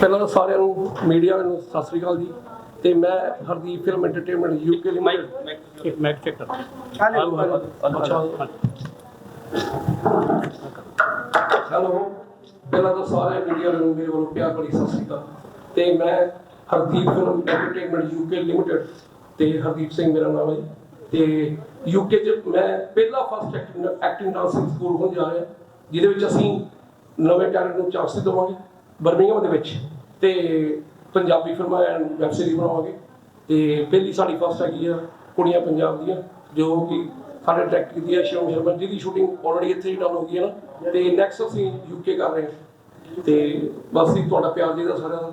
ਪਹਿਲਾਂ ਤਾਂ ਸਾਰਿਆਂ ਨੂੰ ਮੀਡੀਆ ਨੂੰ ਸਤਿ ਸ੍ਰੀ ਅਕਾਲ ਜੀ। ਤੇ ਮੈਂ Hardeep film entertainment UK limited ਇੱਕ ਮੈਕ ਚੈੱਕ ਕਰ। ਹੈਲੋ ਪਹਿਲਾਂ ਤਾਂ ਸਾਰੇ ਮੀਡੀਆ ਨੂੰ ਮੇਰੇ ਵੱਲੋਂ ਪਿਆਰ ਭਰੀ ਸਤਿ ਸ੍ਰੀ ਅਕਾਲ। ਤੇ ਮੈਂ Hardeep film entertainment UK limited ਤੇ ਹਰਦੀਪ ਸਿੰਘ ਮੇਰਾ ਨਾਮ ਹੈ। ਤੇ ਯੂਕੇ ਚ ਮੈਂ ਪਹਿਲਾ first acting acting dancing school ਹੋਣ ਜਾ ਰਿਹਾ ਜਿਹਦੇ ਵਿੱਚ ਅਸੀਂ ਨਵੇਂ ਟੈਲੈਂਟ ਨੂੰ ਚਾਂਸ ਦੇਵਾਂਗੇ। ਬਰਮਿੰਘਮ ਦੇ ਵਿੱਚ। ਤੇ ਪੰਜਾਬੀ ਫਿਲਮਾਂ ਐਂਡ ਵੈਬ ਸੀਰੀਜ਼ ਬਣਾਵਾਂਗੇ। ਤੇ ਪਹਿਲੀ ਸਾਡੀ ਫਸਟ ਹੈਗੀ ਆ ਕੁੜੀਆਂ ਪੰਜਾਬ ਦੀਆਂ ਜੋ ਕਿ ਸਾਡੇ ਡਾਇਰੈਕਟਰ ਕੀਤੀ ਹੈ ਸ਼ਿਵਮ ਸ਼ਰਮਾ ਜਿਹਦੀ ਸ਼ੂਟਿੰਗ ਆਲਰੇਡੀ ਇੱਥੇ ਹੀ ਡਨ ਹੋ ਗਈ ਹੈ ਨਾ। ਤੇ ਨੈਕਸਟ ਅਸੀਂ ਯੂਕੇ ਕਰ ਰਹੇ ਹਾਂ। ਤੇ ਬਸ ਹੀ ਤੁਹਾਡਾ ਪਿਆਰ ਜੀ ਦਾ ਸਾਰਿਆਂ ਦਾ।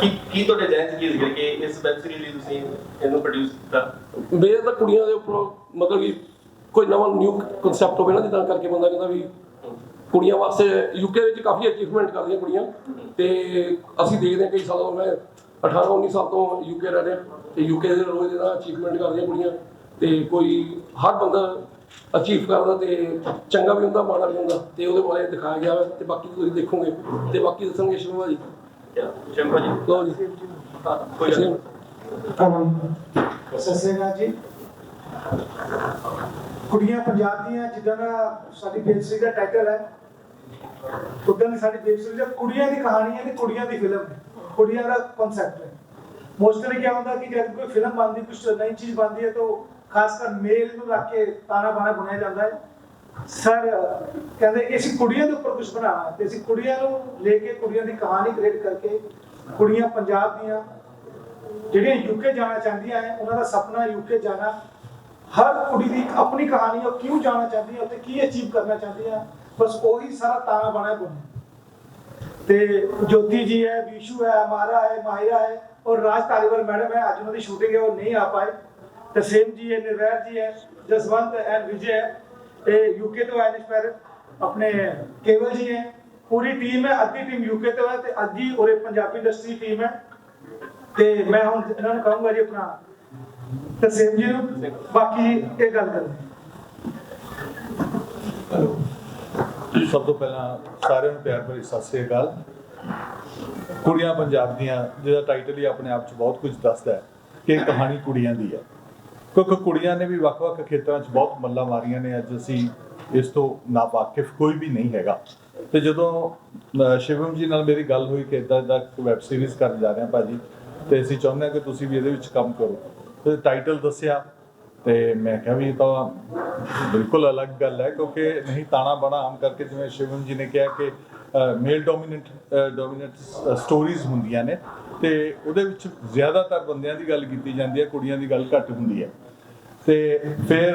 ਕੀ ਕੀ ਤੁਹਾਡੇ ਜਹਿਨ ਚ ਕੀ ਸੀਗਾ ਕਿ ਇਸ ਵੈਬ ਸੀਰੀਜ਼ ਲਈ ਤੁਸੀਂ ਇਹਨੂੰ ਪ੍ਰੋਡਿਊਸ ਕੀਤਾ? ਮੇਰੇ ਤਾਂ ਕੁੜੀਆਂ ਦੇ ਉੱਪਰ ਮਤਲਬ ਕਿ ਕੋਈ ਨਵਾਂ ਨਿਊ ਕਨਸੈਪਟ ਹੋਵੇ ਨਾ ਜਿੱਦਾਂ ਕਰਕੇ ਬੰਦਾ ਕਹਿੰਦਾ ਵੀ ਕੁੜੀਆਂ ਵਾਸਤੇ ਯੂਕੇ ਵਿੱਚ ਕਾਫੀ ਅਚੀਵਮੈਂਟ ਕਰਦੀਆਂ ਕੁੜੀਆਂ। ਤੇ ਅਸੀਂ ਦੇਖਦੇ ਹਾਂ ਕਈ ਸਾਲਾਂ ਤੋਂ ਮੈਂ 18 19 ਸਾਲ ਤੋਂ ਯੂਕੇ ਰਹਿ ਰਿਹਾ ਤੇ ਯੂਕੇ ਦੇ ਰੋਜ਼ ਦਾ ਅਚੀਵਮੈਂਟ ਕਰਦੀਆਂ ਕੁੜੀਆਂ। ਤੇ ਕੋਈ ਹਰ ਬੰਦਾ ਅਚੀਵ ਕਰਦਾ ਤੇ ਚੰਗਾ ਵੀ ਹੁੰਦਾ ਮਾੜਾ ਵੀ ਹੁੰਦਾ। ਤੇ ਉਹਦੇ ਬਾਰੇ ਦਿਖਾਇਆ ਗਿਆ ਤੇ ਬਾਕੀ ਤੁਸੀਂ ਦੇਖੋਗੇ। ਤੇ ਬਾਕੀ ਦੱਸਣਗੇ ਸ਼ਿਵਾ ਜੀ ਸ਼ੰਕਰ ਜੀ। ਕੋਈ ਕੁੜੀਆਂ ਪੰਜਾਬ ਦੀਆਂ ਜਿੱਦਾਂ ਦਾ ਸਾਡੀ ਬੇਸਿਕ ਦਾ ਟਾਈਟਲ ਹੈ ਉਦਾਂ ਦੀ ਸਾਡੀ ਬੇਸਿਕ ਦਾ ਕੁੜੀਆਂ ਦੀ ਕਹਾਣੀ ਹੈ ਤੇ ਕੁੜੀਆਂ ਦੀ ਫਿਲਮ ਹੈ ਕੁੜੀਆਂ ਦਾ ਕਨਸੈਪਟ ਹੈ। ਮੋਸਟਲੀ ਕੀ ਹੁੰਦਾ ਕਿ ਜਦ ਕੋਈ ਫਿਲਮ ਬਣਦੀ ਕੁਝ ਨਈ ਚੀਜ਼ ਬਣਦੀ ਹੈ ਤਾਂ ਖਾਸ ਕਰ ਮੇਲ ਨੂੰ ਰੱਖ ਕੇ ਤਾਣਾ ਬਾਣਾ ਬਣਾਇਆ ਜਾਂਦਾ ਹੈ। ਸਰ ਕਹਿੰਦੇ ਕਿ ਅਸੀਂ ਕੁੜੀਆਂ ਦੇ ਉੱਪਰ ਕੁਝ ਬਣਾਉਣਾ ਤੇ ਅਸੀਂ ਕੁੜੀਆਂ ਨੂੰ ਲੈ ਕੇ ਕੁੜੀਆਂ ਦੀ ਕਹਾਣੀ ਕ੍ਰੀਏਟ ਕਰਕੇ ਕੁੜੀਆਂ ਪੰਜਾਬ ਦੀਆਂ ਜਿਹੜੀਆਂ ਯੂਕੇ ਜਾਣਾ ਚਾਹੁੰਦੀਆਂ ਹੈ, ਉਹਨਾਂ ਦਾ ਸੁਪਨਾ ਯੂਕੇ ਜਾਣਾ। ਹਰ ਕੁੜੀ ਦੀ ਆਪਣੀ ਕਹਾਣੀ ਉਹ ਕਿਉਂ ਜਾਣਾ ਚਾਹੁੰਦੀ ਹੈ, ਉੱਥੇ ਕੀ ਅਚੀਵ ਕਰਨਾ ਚਾਹੁੰਦੀ ਹੈ। ਬਸ ਉਹੀ ਸਾਰਾ ਤਾਣਾ ਬਾਣਾ ਬਣਿਆ ਤੇ ਜੋਤੀ ਜੀ ਹੈ, ਵਿਸ਼ੂ ਹੈ ਅਮਾਰਾ ਹੈ, ਮਾਹਿਰਾ ਹੈ, ਔਰ ਰਾਜ ਤਾਲੀਵਰ ਮੈਡਮ ਹੈ, ਅੱਜ ਉਹਨਾਂ ਦੀ ਸ਼ੂਟਿੰਗ ਹੈ, ਉਹ ਨਹੀਂ ਆ ਪਾਏ। ਤਸੀਮ ਜੀ ਹੈ, ਨਿਰਵੈਰ ਜੀ ਹੈ, ਜਸਵੰਤ ਐਂਡ ਵਿਜੇ ਹੈ ਇਹ ਯੂਕੇ ਤੋਂ ਆਏ ਨੇ ਸਪੈਰ ਆਪਣੇ ਕੇਵਲ ਜੀ ਹੈ। ਪੂਰੀ ਟੀਮ ਹੈ, ਅੱਧੀ ਟੀਮ ਯੂਕੇ ਤੋਂ ਹੈ ਤੇ ਅੱਧੀ ਉਰੇ ਪੰਜਾਬੀ ਇੰਡਸਟਰੀ ਟੀਮ ਹੈ। ਤੇ ਮੈਂ ਹੁਣ ਇਹਨਾਂ ਨੂੰ ਕਹੂੰਗਾ ਜੀ ਆਪਣਾ ਤਸੀਮ ਜੀ ਨੂੰ ਬਾਕੀ ਇਹ ਗੱਲ ਕਰਦੇ ਸਭ ਤੋਂ ਪਹਿਲਾਂ ਸਾਰਿਆਂ ਨੂੰ ਪਿਆਰ ਭਰੀ ਸਤਿ ਸ੍ਰੀ ਅਕਾਲ। ਕੁੜੀਆਂ ਪੰਜਾਬ ਦੀਆਂ, ਜਿਹਦਾ ਟਾਈਟਲ ਹੀ ਆਪਣੇ ਆਪ 'ਚ ਬਹੁਤ ਕੁਝ ਦੱਸਦਾ ਹੈ ਕਿ ਇਹ ਕਹਾਣੀ ਕੁੜੀਆਂ ਦੀ ਹੈ। ਕਿਉਂਕਿ ਕੁੜੀਆਂ ਨੇ ਵੀ ਵੱਖ-ਵੱਖ ਖੇਤਰਾਂ 'ਚ ਬਹੁਤ ਮੱਲਾਂ ਮਾਰੀਆਂ ਨੇ, ਅੱਜ ਅਸੀਂ ਇਸ ਤੋਂ ਨਾਵਾਕਿਫ ਕੋਈ ਵੀ ਨਹੀਂ ਹੈਗਾ। ਤੇ ਜਦੋਂ ਸ਼ਿਵਮ ਜੀ ਨਾਲ ਮੇਰੀ ਗੱਲ ਹੋਈ ਕਿ ਇਦਾਂ ਦਾ ਵੈਬ ਸੀਰੀਜ਼ ਕਰਨ ਜਾ ਰਹੇ ਹਾਂ ਭਾਜੀ, ਤੇ ਅਸੀਂ ਚਾਹੁੰਦੇ ਹਾਂ ਕਿ ਤੁਸੀਂ ਵੀ ਇਹਦੇ ਵਿੱਚ ਕੰਮ ਕਰੋ। ਤੇ ਟਾਈਟਲ ਦੱਸਿਆ ਤੇ ਮੈਂ ਕਿਹਾ ਵੀ ਇਹ ਤਾਂ ਬਿਲਕੁਲ ਅਲੱਗ ਗੱਲ ਹੈ, ਕਿਉਂਕਿ ਨਹੀਂ ਤਾਣਾ ਬਣਾ ਆਮ ਕਰਕੇ ਜਿਵੇਂ ਸ਼ਿਵਮ ਜੀ ਨੇ ਕਿਹਾ ਕਿ ਮੇਲ ਡੋਮੀਨੈਂਟ ਡੋਮੀਨੈਂਟ ਸਟੋਰੀਜ਼ ਹੁੰਦੀਆਂ ਨੇ ਤੇ ਉਹਦੇ ਵਿੱਚ ਜ਼ਿਆਦਾਤਰ ਬੰਦਿਆਂ ਦੀ ਗੱਲ ਕੀਤੀ ਜਾਂਦੀ ਹੈ, ਕੁੜੀਆਂ ਦੀ ਗੱਲ ਘੱਟ ਹੁੰਦੀ ਹੈ। ਤੇ ਫਿਰ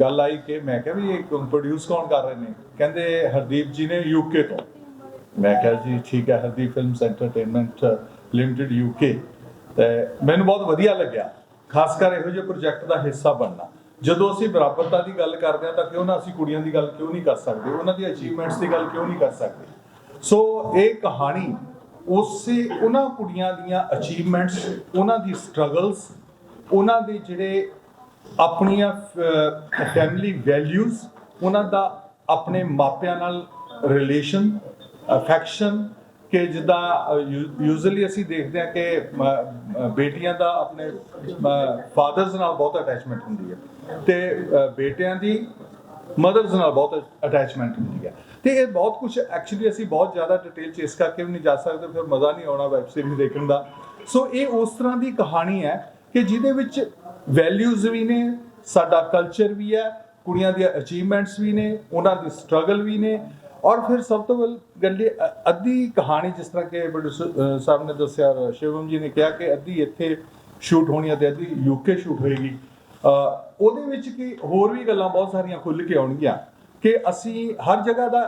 ਗੱਲ ਆਈ ਕਿ ਮੈਂ ਕਿਹਾ ਵੀ ਇਹ ਪ੍ਰੋਡਿਊਸ ਕੌਣ ਕਰ ਰਹੇ ਨੇ? ਕਹਿੰਦੇ ਹਰਦੀਪ ਜੀ ਨੇ ਯੂਕੇ ਤੋਂ। ਮੈਂ ਕਿਹਾ ਜੀ ਠੀਕ ਹੈ, Hardeep films entertainment limited UK ਤੇ ਮੈਨੂੰ ਬਹੁਤ ਵਧੀਆ ਲੱਗਿਆ। ਖਾਸ ਕਰ ਇਹੋ ਜਿਹੇ ਪ੍ਰੋਜੈਕਟ ਦਾ ਹਿੱਸਾ ਬਣਨਾ। ਜਦੋਂ ਅਸੀਂ ਬਰਾਬਰਤਾ ਦੀ ਗੱਲ ਕਰਦੇ ਹਾਂ ਤਾਂ ਕਿਉਂ ਨਾ ਅਸੀਂ ਕੁੜੀਆਂ ਦੀ ਗੱਲ ਕਿਉਂ ਨਹੀਂ ਕਰ ਸਕਦੇ? ਉਹਨਾਂ ਦੀ ਅਚੀਵਮੈਂਟਸ ਦੀ ਗੱਲ ਕਿਉਂ ਨਹੀਂ ਕਰ ਸਕਦੇ? ਸੋ ਇਹ ਕਹਾਣੀ ਉਸੇ, ਉਹਨਾਂ ਕੁੜੀਆਂ ਦੀਆਂ ਅਚੀਵਮੈਂਟਸ ਉਹਨਾਂ ਦੀ ਸਟਰਗਲਸ ਉਹਨਾਂ ਦੇ ਜਿਹੜੇ ਆਪਣੀਆਂ ਫੈਮਿਲੀ ਵੈਲਿਊਜ਼ ਉਹਨਾਂ ਦਾ ਆਪਣੇ ਮਾਪਿਆਂ ਨਾਲ ਰਿਲੇਸ਼ਨ ਅਫੈਕਸ਼ਨ ਕਿ ਜਿੱਦਾਂ ਯੂਜ਼ੂਅਲੀ ਅਸੀਂ ਦੇਖਦੇ ਹਾਂ ਕਿ ਅ, ਬੇਟੀਆਂ ਦਾ ਆਪਣੇ ਫਾਦਰਸ ਨਾਲ ਬਹੁਤ ਅਟੈਚਮੈਂਟ ਹੁੰਦੀ ਹੈ ਤੇ ਬੇਟਿਆਂ ਦੀ ਮਦਰਸ ਨਾਲ ਬਹੁਤ ਅਟੈਚਮੈਂਟ ਹੁੰਦੀ ਹੈ। ਤੇ ਇਹ ਬਹੁਤ ਕੁਝ ਐਕਚੁਅਲੀ ਅਸੀਂ ਬਹੁਤ ਜ਼ਿਆਦਾ ਡਿਟੇਲ ਚ ਇਸ ਕਰਕੇ ਵੀ ਨਹੀਂ ਜਾ ਸਕਦੇ ਫਿਰ ਮਜ਼ਾ ਨਹੀਂ ਆਉਣਾ ਵੈਬ ਸੀਰੀਜ਼ ਦੇਖਣ ਦਾ। ਸੋ ਇਹ ਉਸ ਤਰ੍ਹਾਂ ਦੀ ਕਹਾਣੀ ਹੈ ਕਿ ਜਿਹਦੇ ਵਿੱਚ ਵੈਲਿਊਜ਼ ਵੀ ਨੇ ਸਾਡਾ ਕਲਚਰ ਵੀ ਹੈ ਕੁੜੀਆਂ ਦੀਆਂ ਅਚੀਵਮੈਂਟਸ ਵੀ ਨੇ ਉਹਨਾਂ ਦੀ ਸਟਰਗਲ ਵੀ ਨੇ ਔਰ ਫਿਰ ਸਭ ਤੋਂ ਵੱਲ ਗੱਲ ਇਹ, ਅੱਧੀ ਕਹਾਣੀ ਜਿਸ ਤਰ੍ਹਾਂ ਕਿ ਪ੍ਰੋਡਿਊਸਰ ਸਾਹਿਬ ਨੇ ਦੱਸਿਆ ਸ਼ਿਵਮ ਜੀ ਨੇ ਕਿਹਾ ਕਿ ਅੱਧੀ ਇੱਥੇ ਸ਼ੂਟ ਹੋਣੀ ਹੈ ਤੇ ਅੱਧੀ ਯੂਕੇ ਸ਼ੂਟ ਹੋਏਗੀ। ਉਹਦੇ ਵਿੱਚ ਕੀ ਹੋਰ ਵੀ ਗੱਲਾਂ ਬਹੁਤ ਸਾਰੀਆਂ ਖੁੱਲ ਕੇ ਆਉਣਗੀਆਂ ਕਿ ਅਸੀਂ ਹਰ ਜਗ੍ਹਾ ਦਾ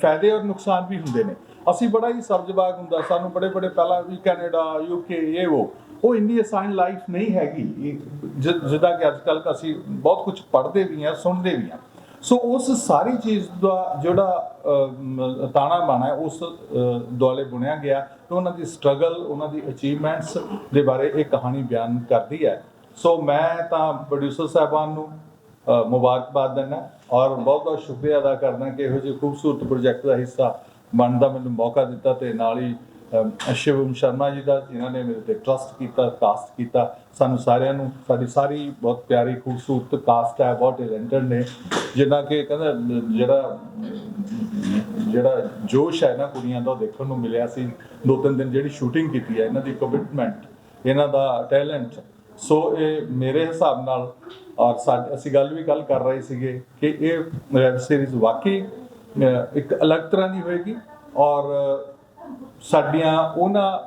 ਫਾਇਦੇ ਔਰ ਨੁਕਸਾਨ ਵੀ ਹੁੰਦੇ ਨੇ। ਅਸੀਂ ਬੜਾ ਹੀ ਸਬਜ਼ਬਾਗ ਹੁੰਦਾ ਸਾਨੂੰ ਬੜੇ ਬੜੇ ਪਹਿਲਾਂ ਵੀ ਕੈਨੇਡਾ ਯੂਕੇ ਇਹ ਉਹ ਉਹ ਇੰਨੀ ਆਸਾਨ ਲਾਈਫ ਨਹੀਂ ਹੈਗੀ। ਇਹ ਜਿੱਦਾਂ ਕਿ ਅੱਜ ਕੱਲ੍ਹ ਅਸੀਂ ਬਹੁਤ ਕੁਝ ਪੜ੍ਹਦੇ ਵੀ ਹਾਂ ਸੁਣਦੇ ਵੀ ਹਾਂ। ਸੋ ਉਸ ਸਾਰੀ ਚੀਜ਼ ਦਾ ਜਿਹੜਾ ਤਾਣਾ ਬਾਣਾ ਉਸ ਦੁਆਲੇ ਬੁਣਿਆ ਗਿਆ ਤੇ ਉਹਨਾਂ ਦੀ ਸਟਰਗਲ ਉਹਨਾਂ ਦੀ ਅਚੀਵਮੈਂਟਸ ਦੇ ਬਾਰੇ ਇਹ ਕਹਾਣੀ ਬਿਆਨ ਕਰਦੀ ਹੈ ਸੋ ਮੈਂ ਤਾਂ ਪ੍ਰੋਡਿਊਸਰ ਸਾਹਿਬਾਨ ਨੂੰ ਮੁਬਾਰਕਬਾਦ ਦਿੰਦਾ ਔਰ ਬਹੁਤ ਬਹੁਤ ਸ਼ੁਕਰੀਆ ਅਦਾ ਕਰਦਾ ਕਿ ਇਹੋ ਜਿਹੇ ਖੂਬਸੂਰਤ ਪ੍ਰੋਜੈਕਟ ਦਾ ਹਿੱਸਾ ਬਣਨ ਦਾ ਮੈਨੂੰ ਮੌਕਾ ਦਿੱਤਾ ਤੇ ਨਾਲ ਹੀ ਸ਼ਿਵਮ ਸ਼ਰਮਾ ਜੀ ਦਾ, ਜਿਨ੍ਹਾਂ ਨੇ ਮੇਰੇ ਤੇ ਟਰਸਟ ਕੀਤਾ ਕਾਸਟ ਕੀਤਾ, ਸਾਨੂੰ ਸਾਰਿਆਂ ਨੂੰ, ਸਾਡੀ ਸਾਰੀ ਬਹੁਤ ਪਿਆਰੀ, ਖੂਬਸੂਰਤ ਕਾਸਟ ਹੈ, ਬਹੁਤ ਟੈਲੈਂਟਡ ਨੇ। ਜਿਨ੍ਹਾਂ ਕਿ ਕਹਿੰਦਾ, ਜਿਹੜਾ ਜਿਹੜਾ ਜੋਸ਼ ਹੈ ਨਾ ਕੁੜੀਆਂ ਦਾ, ਉਹ ਦੇਖਣ ਨੂੰ ਮਿਲਿਆ ਸੀ। ਦੋ ਤਿੰਨ ਦਿਨ ਜਿਹੜੀ ਸ਼ੂਟਿੰਗ ਕੀਤੀ ਹੈ, ਇਹਨਾਂ ਦੀ ਕਮਿਟਮੈਂਟ ਇਹਨਾਂ ਦਾ ਟੈਲੈਂਟ ਸੋ ਇਹ ਮੇਰੇ ਹਿਸਾਬ ਨਾਲ, ਔਰ ਸਾਡ- ਅਸੀਂ ਗੱਲ ਵੀ ਕੱਲ ਕਰ ਰਹੇ ਸੀਗੇ ਕਿ ਇਹ ਵੈਬ ਸੀਰੀਜ਼ ਵਾਕਈ ਇੱਕ ਅਲੱਗ ਤਰ੍ਹਾਂ ਦੀ ਹੋਏਗੀ, ਔਰ ਸਾਡੀਆਂ ਉਹਨਾਂ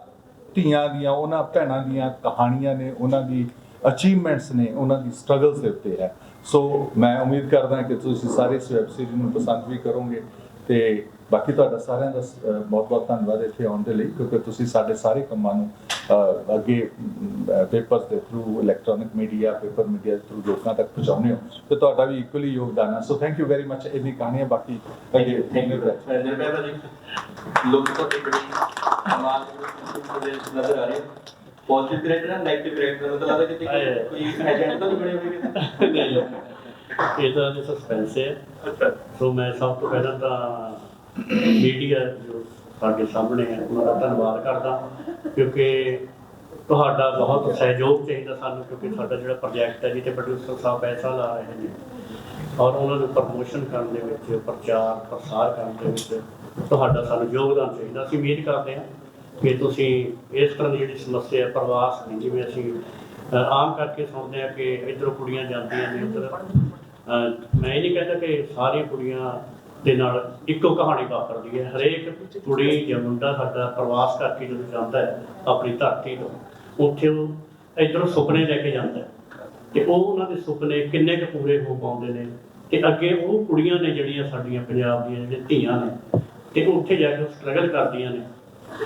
ਧੀਆਂ ਦੀਆਂ, ਉਹਨਾਂ ਭੈਣਾਂ ਦੀਆਂ ਕਹਾਣੀਆਂ ਨੇ, ਉਹਨਾਂ ਦੀ ਅਚੀਵਮੈਂਟਸ ਨੇ, ਉਹਨਾਂ ਦੀ ਸਟਰਗਲਸ ਦੇ ਉੱਤੇ ਹੈ। ਸੋ ਮੈਂ ਉਮੀਦ ਕਰਦਾ ਕਿ ਤੁਸੀਂ ਸਾਰੇ ਇਸ ਵੈਬ ਸੀਰੀਜ਼ ਨੂੰ ਪਸੰਦ ਵੀ ਕਰੋਗੇ ਤੇ ਬਾਕੀ ਤੁਹਾਡਾ ਸਾਰਿਆਂ ਦਾ ਬਹੁਤ ਬਹੁਤ ਧੰਨਵਾਦ ਇੱਥੇ ਆਉਣ ਦੇ ਲਈ ਕਿਉਂਕਿ ਤੁਸੀਂ ਸਾਡੇ ਸਾਰੇ ਕੰਮਾਂ ਨੂੰ ਅੱਗੇ ਪੇਪਰਸ ਦੇ through electronic media paper media ਦੇ ਥਰੂ ਲੋਕਾਂ ਤੱਕ ਪਹੁੰਚਾਉਂਦੇ ਹੋ। ਤੇ ਤੁਹਾਡਾ ਵੀ ਇਕੁਅਲੀ ਯੋਗਦਾਨ ਹੈ so thank you very much ਇਹਦੀ ਕਹਾਣੀਆਂ ਬਾਕੀ ਅੱਗੇ ਥੈਂਕ ਯੂ ਨਿਰਭੈ ਭਾਜੀ ਲੋਕ ਤੁਹਾਡੇ ਬੜੀ ਕਮਾਲ ਦੇ ਨਜ਼ਰ ਆ ਰਹੇ ਪੋਜ਼ਿਟਿਵ ਕਰੈਕਟਰ ਹੈ ਨੈਗੇਟਿਵ ਕਰੈਕਟਰ ਮਤਲਬ ਲੱਗਦਾ ਕਿ ਹੈ। ਕੋਈ ਏਜੰਟ ਤਾਂ ਨਹੀਂ ਬਣੇ ਹੋਏ ਨਹੀਂ। ਇਹ ਤਾਂ ਜੀ ਸਸਪੈਂਸ ਹੈ। ਸੋ ਮੈਂ ਸਭ ਤੋਂ ਪਹਿਲਾਂ ਤਾਂ ਮੀਡੀਆ ਜੋ ਸਾਡੇ ਸਾਹਮਣੇ ਹੈ ਉਹਨਾਂ ਦਾ ਧੰਨਵਾਦ ਕਰਦਾ ਕਿਉਂਕਿ ਤੁਹਾਡਾ ਬਹੁਤ ਸਹਿਯੋਗ ਚਾਹੀਦਾ ਸਾਨੂੰ ਕਿਉਂਕਿ ਸਾਡਾ ਜਿਹੜਾ ਪ੍ਰੋਜੈਕਟ ਹੈ ਜਿੱਥੇ ਪ੍ਰੋਡਿਊਸਰ ਸਾਹਿਬ ਪੈਸਾ ਲਾ ਰਹੇ ਨੇ ਔਰ ਉਹਨਾਂ ਨੂੰ ਪ੍ਰਮੋਸ਼ਨ ਕਰਨ ਦੇ ਵਿੱਚ ਪ੍ਰਚਾਰ ਪ੍ਰਸਾਰ ਕਰਨ ਦੇ ਵਿੱਚ ਤੁਹਾਡਾ ਸਾਨੂੰ ਯੋਗਦਾਨ ਚਾਹੀਦਾ। ਅਸੀਂ ਉਮੀਦ ਕਰਦੇ ਹਾਂ ਕਿ ਤੁਸੀਂ ਇਸ ਤਰ੍ਹਾਂ ਦੀ ਜਿਹੜੀ ਸਮੱਸਿਆ ਹੈ, ਪ੍ਰਵਾਸ ਦੀ ਜਿਵੇਂ ਅਸੀਂ ਆਮ ਕਰਕੇ ਸੁਣਦੇ ਆ ਕਿ ਇੱਧਰੋਂ ਕੁੜੀਆਂ ਜਾਂਦੀਆਂ ਨੇ ਉੱਧਰ। ਮੈਂ ਇਹ ਨਹੀਂ ਕਹਿੰਦਾ ਕਿ ਸਾਰੀਆਂ ਕੁੜੀਆਂ ਦੇ ਨਾਲ ਇੱਕੋ ਕਹਾਣੀ ਵਾਪਰਦੀ ਹੈ। ਹਰੇਕ ਕੁੜੀ ਜਾਂ ਮੁੰਡਾ ਸਾਡਾ ਪ੍ਰਵਾਸ ਕਰਕੇ ਜਦੋਂ ਜਾਂਦਾ ਹੈ, ਆਪਣੀ ਧਰਤੀ ਤੋਂ, ਉੱਥੇ ਉਹ ਇੱਧਰੋਂ ਸੁਪਨੇ ਲੈ ਕੇ ਜਾਂਦਾ ਹੈ। ਤੇ ਉਹ ਉਹਨਾਂ ਦੇ ਸੁਪਨੇ ਕਿੰਨੇ ਕੁ ਪੂਰੇ ਹੋ ਪਾਉਂਦੇ ਨੇ ਤੇ ਅੱਗੇ ਉਹ ਕੁੜੀਆਂ ਨੇ ਜਿਹੜੀਆਂ ਸਾਡੀਆਂ ਪੰਜਾਬ ਦੀਆਂ ਜਿਹੜੀਆਂ ਧੀਆਂ ਨੇ, ਤੇ ਉੱਥੇ ਜਾ ਕੇ ਸਟਰਗਲ ਕਰਦੀਆਂ ਨੇ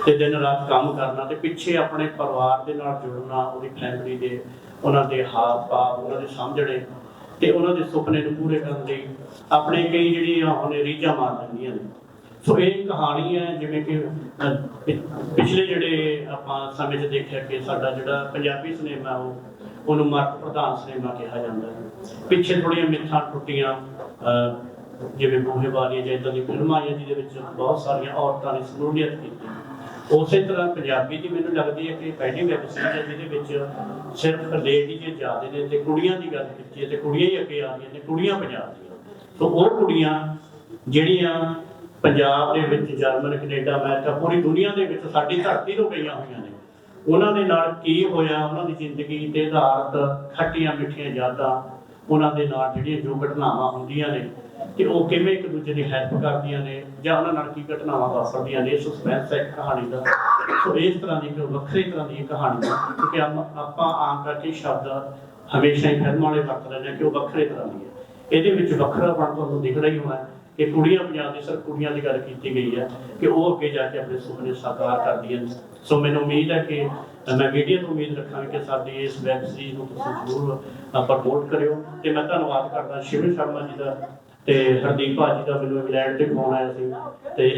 ਤੇ ਦਿਨ ਰਾਤ ਕੰਮ ਕਰਨਾ ਤੇ ਪਿੱਛੇ ਆਪਣੇ ਪਰਿਵਾਰ ਦੇ ਨਾਲ ਜੁੜਨਾ, ਉਹਦੀ ਫੈਮਿਲੀ ਦੇ, ਉਹਨਾਂ ਦੇ ਹਾਵ ਭਾਵ ਉਹਨਾਂ ਦੇ ਸਮਝਣੇ ਤੇ ਉਹਨਾਂ ਦੇ ਸੁਪਨੇ ਨੂੰ ਪੂਰੇ ਕਰਨ ਲਈ ਆਪਣੇ ਕਈ ਜਿਹੜੀਆਂ ਉਹਨੇ ਰੀਝਾਂ ਮਾਰ ਲੈਂਦੀਆਂ ਨੇ। ਸੋ ਇਹ ਕਹਾਣੀ ਹੈ, ਜਿਵੇਂ ਕਿ ਪਿਛਲੇ ਜਿਹੜੇ ਆਪਾਂ ਸਮੇਂ 'ਚ ਦੇਖਿਆ ਕਿ ਸਾਡਾ ਜਿਹੜਾ ਪੰਜਾਬੀ ਸਿਨੇਮਾ ਉਹ, ਉਹਨੂੰ ਮਰਦ ਪ੍ਰਧਾਨ ਸਿਨੇਮਾ ਕਿਹਾ ਜਾਂਦਾ ਹੈ। ਪਿੱਛੇ ਥੋੜੀਆਂ ਮਿੱਥਾਂ ਟੁੱਟੀਆਂ ਜਿਵੇਂ ਬੂਹੇ ਵਾਲੀਆਂ ਜਾਂ ਇਦਾਂ ਦੀ ਫਿਲਮਾਂ ਆਈਆਂ ਜਿਹਦੇ ਵਿੱਚ ਬਹੁਤ ਸਾਰੀਆਂ ਔਰਤਾਂ ਨੇ ਸ਼ਮੂਲੀਅਤ ਕੀਤੀ। ਉਸੇ ਤਰ੍ਹਾਂ ਪੰਜਾਬੀ ਦੀ ਮੈਨੂੰ ਲੱਗਦੀ ਹੈ ਕਿ ਪਹਿਲੀ ਵੈਬ ਸੀਰੀਜ਼ ਹੈ ਜਿਹਦੇ ਵਿੱਚ ਸਿਰਫ ਲੇਡੀ ਜੇ ਜ਼ਿਆਦੇ ਨੇ ਤੇ ਕੁੜੀਆਂ ਦੀ ਗੱਲ ਕੀਤੀ ਹੈ ਤੇ ਕੁੜੀਆਂ ਹੀ ਅੱਗੇ ਆ ਰਹੀਆਂ ਨੇ, ਕੁੜੀਆਂ ਪੰਜਾਬ ਦੀਆਂ। ਸੋ ਉਹ ਕੁੜੀਆਂ ਜਿਹੜੀਆਂ ਪੰਜਾਬ ਦੇ ਵਿੱਚ ਜਰਮਨ, ਕੈਨੇਡਾ, ਅਮਰੀਕਾ ਪੂਰੀ ਦੁਨੀਆ ਦੇ ਵਿੱਚ ਸਾਡੀ ਧਰਤੀ ਤੋਂ ਗਈਆਂ ਹੋਈਆਂ ਨੇ। ਉਹਨਾਂ ਦੇ ਨਾਲ ਕੀ ਹੋਇਆ, ਉਹਨਾਂ ਦੀ ਜ਼ਿੰਦਗੀ ਤੇ ਆਧਾਰਿਤ ਖੱਟੀਆਂ ਮਿੱਠੀਆਂ ਯਾਦਾਂ, ਉਹਨਾਂ ਦੇ ਨਾਲ ਜਿਹੜੀਆਂ ਜੋ ਘਟਨਾਵਾਂ ਹੁੰਦੀਆਂ ਨੇ ਕਿ ਉਹ ਕਿਵੇਂ ਇੱਕ ਦੂਜੇ ਦੀ ਹੈਲਪ ਕਰਦੀਆਂ ਨੇ ਜਾਂ ਉਹਨਾਂ ਨਾਲ ਕੀ ਘਟਨਾਵਾਂ ਵਾਪਰਦੀਆਂ ਨੇ ਸਸਪੈਂਸ ਹੈ ਕਹਾਣੀ ਦਾ। ਸੋ ਇਸ ਤਰ੍ਹਾਂ ਦੀ ਇੱਕ ਵੱਖਰੀ ਤਰ੍ਹਾਂ ਦੀ ਕਹਾਣੀ ਹੈ, ਕਿਉਂਕਿ ਆਪਾਂ ਆਮ ਕਰਕੇ ਸ਼ਬਦ ਹਮੇਸ਼ਾ ਹੀ ਫਿਲਮਾਂ ਵਾਲੇ ਵਰਤ ਲੈਂਦੇ ਹਾਂ ਕਿ ਉਹ ਵੱਖਰੇ ਤਰ੍ਹਾਂ ਦੀ ਹੈ। ਇਹਦੇ ਵਿੱਚ ਵੱਖਰਾਪਣ ਤੁਹਾਨੂੰ ਦਿਖਦਾ ਹੀ ਹੋਣਾ ਕਿ ਕੁੜੀਆਂ ਪੰਜਾਬ ਦੀ ਸਿਰਫ ਕੁੜੀਆਂ ਦੀ ਗੱਲ ਕੀਤੀ ਗਈ ਹੈ ਕਿ ਉਹ ਅੱਗੇ ਜਾ ਕੇ ਆਪਣੇ ਸੁਪਨੇ ਸਾਕਾਰ ਕਰਦੀਆਂ ਨੇ। ਸੋ ਮੈਨੂੰ ਉਮੀਦ ਹੈ ਕਿ ਮੈਂ ਮੀਡੀਆ ਤੋਂ ਉਮੀਦ ਰੱਖਾਂਗਾ ਕਿ ਸਾਡੀ ਇਸ ਵੈਬ ਸੀਰੀਜ਼ ਨੂੰ ਤੁਸੀਂ ਜ਼ਰੂਰ ਪ੍ਰਮੋਟ ਕਰਿਓ। ਤੇ ਮੈਂ ਧੰਨਵਾਦ ਕਰਦਾ ਸ਼ਿਵ ਸ਼ਰਮਾ ਜੀ ਦਾ ਤੇ ਹਰਦੀਪ ਭਾਜੀ ਦਾ ਮੈਨੂੰ ਇੰਗਲੈਂਡ ਤੇ ਫੋਨ ਆਇਆ ਸੀ। ਤੇ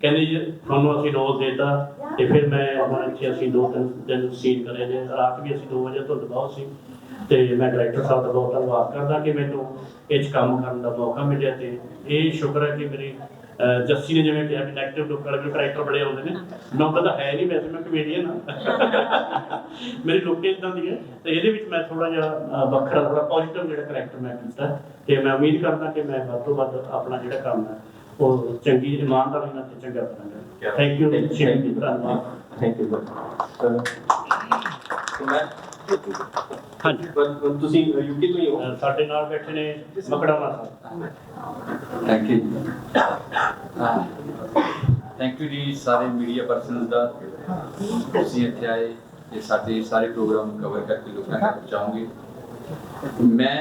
ਕਹਿੰਦੇ ਜੀ, ਤੁਹਾਨੂੰ ਅਸੀਂ ਰੋਲ ਦੇਤਾ ਤੇ ਫਿਰ ਮੈਂ ਹੁਣ ਇੱਥੇ ਅਸੀਂ ਦੋ ਤਿੰਨ ਦਿਨ ਸੀਨ ਕਰੇ ਨੇ। ਰਾਤ ਵੀ ਅਸੀਂ 2 ਵਜੇ ਤੋਂ ਬਹੁਤ ਸੀ ਤੇ ਮੈਂ ਡਾਇਰੈਕਟਰ ਸਾਹਿਬ ਦਾ ਬਹੁਤ ਧੰਨਵਾਦ ਕਰਦਾ ਕਿ ਮੈਨੂੰ ਇਹ 'ਚ ਕੰਮ ਕਰਨ ਦਾ ਮੌਕਾ ਮਿਲਿਆ ਤੇ ਇਹ ਸ਼ੁਕਰ ਹੈ ਕਿ ਮੇਰੀ ਜੱਸੀ ਨੇ ਜਿਵੇਂ ਕਿਹਾ ਕਿ ਨੈਗੇਟਿਵ ਲੋਕਾਂ ਦੇ ਕਰੈਕਟਰ ਬੜੇ ਆਉਂਦੇ ਨੇ। ਮੈਨੂੰ ਪਤਾ ਹੈ ਨਹੀਂ ਵੈਸੇ ਮੈਂ ਕਮੇਡੀਅਨ ਹਾਂ। ਮੇਰੀ ਲੁੱਕ ਇਦਾਂ ਦੀ ਹੈ। ਤੇ ਇਹਦੇ ਵਿੱਚ ਮੈਂ ਥੋੜਾ ਜਿਹਾ ਵੱਖਰਾ ਥੋੜਾ ਪੋਜ਼ਿਟਿਵ ਜਿਹੜਾ ਕਰੈਕਟਰ ਮੈਂ ਕੀਤਾ। ਤੇ ਮੈਂ ਉਮੀਦ ਕਰਦਾ ਕਿ ਮੈਂ ਵੱਧ ਤੋਂ ਵੱਧ ਆਪਣਾ ਜਿਹੜਾ ਕੰਮ ਹੈ ਉਹ ਚੰਗੀ ਇਮਾਨਦਾਰੀ ਨਾਲ ਤੇ ਚੰਗਾ ਕਰਾਂਗਾ ਥੈਂਕ ਯੂ ਸ਼ਿਵ ਜੀ ਧੰਨਵਾਦ। ਥੈਂਕ ਯੂ ਮੈਂ ਹਾਂਜੀ। ਪਰ ਤੁਸੀਂ ਯੂਕੇ ਤੋਂ ਹੀ ਹੋ। ਸਾਡੇ ਨਾਲ ਬੈਠੇ ਨੇ ਮਕੜਾਵਾ ਸਾਹਿਬ। ਥੈਂਕ ਯੂ ਥੈਂਕ ਯੂ ਜੀ ਸਾਰੇ ਮੀਡੀਆ ਪਰਸਨਸ ਦਾ। ਤੁਸੀਂ ਇੱਥੇ ਆਏ ਤੇ ਸਾਡੇ ਸਾਰੇ ਪ੍ਰੋਗਰਾਮ ਨੂੰ ਕਵਰ ਕਰਕੇ ਲੋਕਾਂ ਤੱਕ ਪਹੁੰਚਾਉਂਗੇ ਮੈਂ